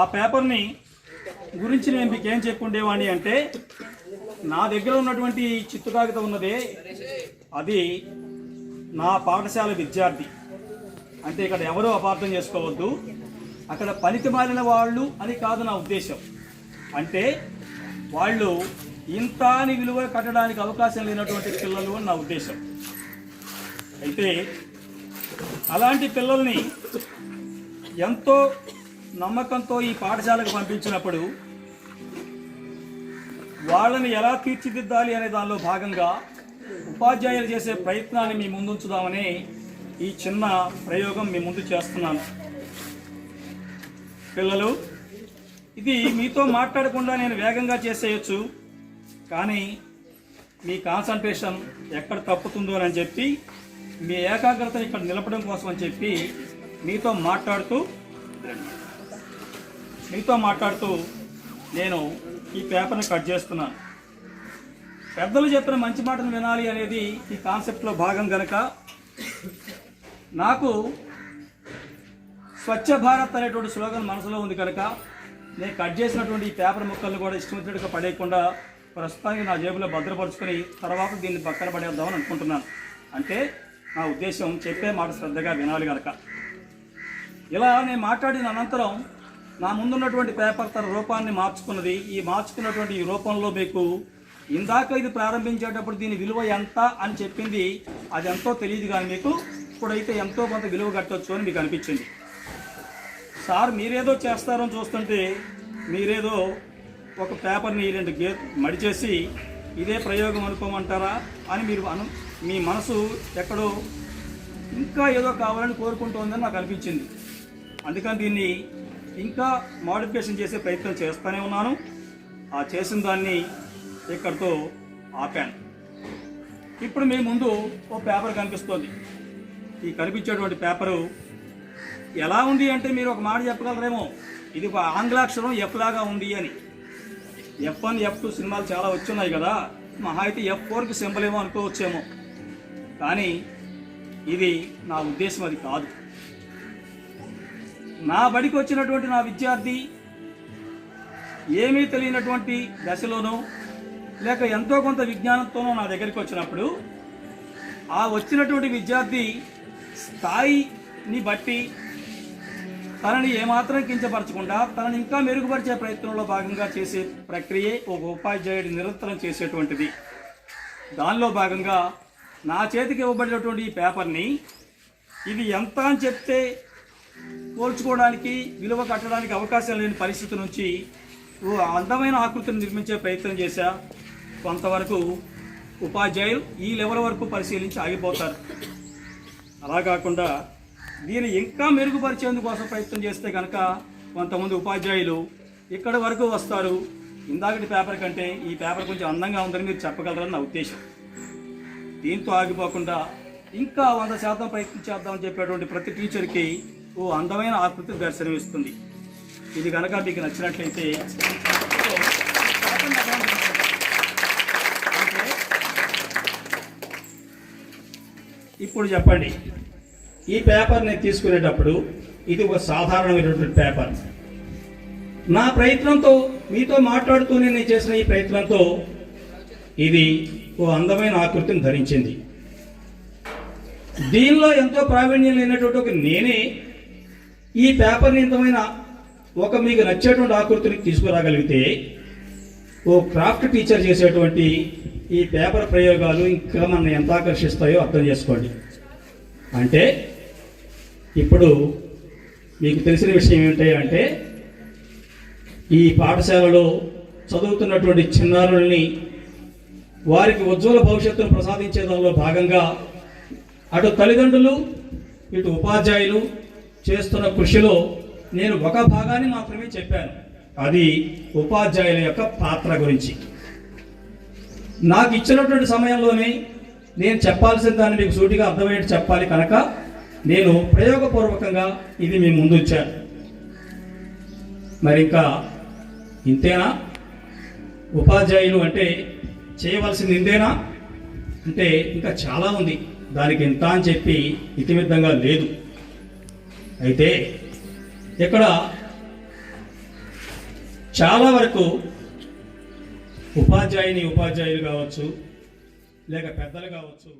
ఆ పేపర్ని గురించి నేను మీకు ఏం చెప్పుండేవాడిని అంటే నా దగ్గర ఉన్నటువంటి చిత్తు కాగితం ఉన్నదే అది నా పాఠశాల విద్యార్థి. అంటే ఇక్కడ ఎవరూ అపార్థం చేసుకోవద్దు. అక్కడ పనికి మారిన వాళ్ళు అని కాదు నా ఉద్దేశం. అంటే వాళ్ళు ఇంత అని విలువ కట్టడానికి అవకాశం లేనటువంటి పిల్లలు అని నా ఉద్దేశం. అయితే అలాంటి పిల్లల్ని ఎంతో నమ్మకంతో ఈ పాఠశాలకు పంపించినప్పుడు వాళ్ళని ఎలా తీర్చిదిద్దాలి అనే దానిలో భాగంగా ఉపాధ్యాయులు చేసే ప్రయత్నాన్ని మీ ముందుంచుదామని ఈ చిన్న ప్రయోగం మీ ముందు చేస్తున్నాను. పిల్లలు ఇది మీతో మాట్లాడకుండా నేను వేగంగా చేసేయచ్చు కానీ మీ కాన్సన్ట్రేషన్ ఎక్కడ తప్పుతుందో అని చెప్పి మీ ఏకాగ్రత ఇక్కడ నిలపడం కోసం అని చెప్పి మీతో మాట్లాడుతూ మీతో మాట్లాడుతూ నేను ఈ పేపర్ని కట్ చేస్తున్నాను పెద్దలు చెప్పిన మంచి మాటను వినాలి అనేది ఈ కాన్సెప్ట్లో భాగం గనక నాకు స్వచ్ఛ భారత్ అనేటువంటి స్లోగన్ మనసులో ఉంది కనుక నేను కట్ చేసినటువంటి ఈ పేపర్ ముక్కలను కూడా ఇష్టమైనట్టుగా పడేయకుండా ప్రస్తుతానికి నా జేబులో భద్రపరుచుకొని తర్వాత దీన్ని పక్కన పడేద్దామని అనుకుంటున్నాను. అంటే నా ఉద్దేశం చెప్పే మాట శ్రద్ధగా వినాలి కనుక ఇలా నేను మాట్లాడిన అనంతరం నా ముందున్నటువంటి పేపర్ తన రూపాన్ని మార్చుకున్నది. ఈ మార్చుకున్నటువంటి ఈ రూపంలో మీకు ఇందాక ఇది ప్రారంభించేటప్పుడు దీని విలువ ఎంత అని చెప్పింది. అది ఎంతో తెలియదు కానీ మీకు ఇప్పుడైతే ఎంతో కొంత విలువ కట్టవచ్చు అని మీకు అనిపించింది. సార్ మీరేదో చేస్తారని చూస్తుంటే మీరేదో ఒక పేపర్ని రెండు గే మడిచేసి ఇదే ప్రయోగం అనుకోమంటారా అని మీరు అను మీ మనసు ఎక్కడో ఇంకా ఏదో కావాలని కోరుకుంటోందని నాకు అనిపించింది. అందుకని దీన్ని ఇంకా మోడిఫికేషన్ చేసే ప్రయత్నం చేస్తూనే ఉన్నాను. ఆ చేసిన దాన్ని ఇక్కడితో ఆపాను. ఇప్పుడు మీ ముందు ఓ పేపర్ కనిపిస్తోంది. ఈ కనిపించేటువంటి పేపరు ఎలా ఉంది అంటే మీరు ఒక మాట చెప్పగలరేమో? ఇది ఒక ఆంగ్లాక్షరం ఎఫ్ లాగా ఉంది అని. ఎఫ్ వన్ ఎఫ్ టూ సినిమాలు చాలా వచ్చున్నాయి కదా. మహా అయితే ఎఫ్ ఫోర్కి సింబల్ ఏమో అనుకోవచ్చేమో. కానీ ఇది నా ఉద్దేశం అది కాదు. నా బడికి వచ్చినటువంటి నా విద్యార్థి ఏమీ తెలియనటువంటి దశలోనూ లేక ఎంతో కొంత విజ్ఞానంతోనూ నా దగ్గరికి వచ్చినప్పుడు ఆ వచ్చినటువంటి విద్యార్థి స్థాయిని బట్టి తనని ఏమాత్రం కించపరచకుండా తనని ఇంకా మెరుగుపరిచే ప్రయత్నంలో భాగంగా చేసే ప్రక్రియే ఒక ఉపాధ్యాయుడు నిరంతరం చేసేటువంటిది. దానిలో భాగంగా నా చేతికి ఇవ్వబడినటువంటి ఈ పేపర్ని ఇది ఎంత అని చెప్తే పోల్చుకోవడానికి విలువ కట్టడానికి అవకాశం లేని పరిస్థితి నుంచి ఓ అందమైన ఆకృతిని నిర్మించే ప్రయత్నం చేశా. కొంతవరకు ఉపాధ్యాయులు ఈ లెవెల్ వరకు పరిశీలించి ఆగిపోతారు. అలా కాకుండా దీన్ని ఇంకా మెరుగుపరిచేందుకోసం ప్రయత్నం చేస్తే కనుక కొంతమంది ఉపాధ్యాయులు ఇక్కడి వరకు వస్తారు. ఇందాకటి పేపర్ కంటే ఈ పేపర్ కొంచెం అందంగా ఉందని మీరు చెప్పగలరని నా ఉద్దేశం. దీంతో ఆగిపోకుండా ఇంకా వంద శాతం ప్రయత్నం చేద్దామని చెప్పేటువంటి ప్రతి టీచర్కి ఓ అందమైన ఆకృతి దర్శనమిస్తుంది. ఇది కనుక మీకు నచ్చినట్లయితే ఇప్పుడు చెప్పండి. ఈ పేపర్ నేను తీసుకునేటప్పుడు ఇది ఒక సాధారణమైనటువంటి పేపర్. నా ప్రయత్నంతో మీతో మాట్లాడుతూ నేను చేసిన ఈ ప్రయత్నంతో ఇది ఓ అందమైన ఆకృతిని ధరించింది. దీనిలో ఎంతో ప్రావీణ్యం లేనటువంటి ఒక నేనే ఈ పేపర్ని ఇంతమైన ఒక మీకు నచ్చేటువంటి ఆకృతిని తీసుకురాగలిగితే ఓ క్రాఫ్ట్ టీచర్ చేసేటువంటి ఈ పేపర్ ప్రయోగాలు ఇంకా మనల్ని ఎంత ఆకర్షిస్తాయో అర్థం చేసుకోండి. అంటే ఇప్పుడు మీకు తెలిసిన విషయం ఏమిటి అంటే ఈ పాఠశాలలో చదువుతున్నటువంటి చిన్నారుల్ని వారికి ఉజ్వల భవిష్యత్తును ప్రసాదించే దానిలో భాగంగా అటు తల్లిదండ్రులు ఇటు ఉపాధ్యాయులు చేస్తున్న కృషిలో నేను ఒక భాగాన్ని మాత్రమే చెప్పాను. అది ఉపాధ్యాయుల యొక్క పాత్ర గురించి. నాకు ఇచ్చినటువంటి సమయంలోనే నేను చెప్పాల్సిన దాన్ని మీకు సూటిగా అర్థమయ్యేట్టు చెప్పాలి కనుక నేను ప్రయోగపూర్వకంగా ఇది మీ ముందు ఉంచాను మరి ఇంకా ఇంతేనా? ఉపాధ్యాయులు అంటే చేయవలసింది ఇంతేనా? అంటే ఇంకా చాలా ఉంది. దానికి ఇంత అని చెప్పి ఇతిమిద్దంగా లేదు. అయితే ఇక్కడ చాలా వరకు ఉపాధ్యాయుని ఉపాధ్యాయులు కావచ్చు లేక పెద్దలు కావచ్చు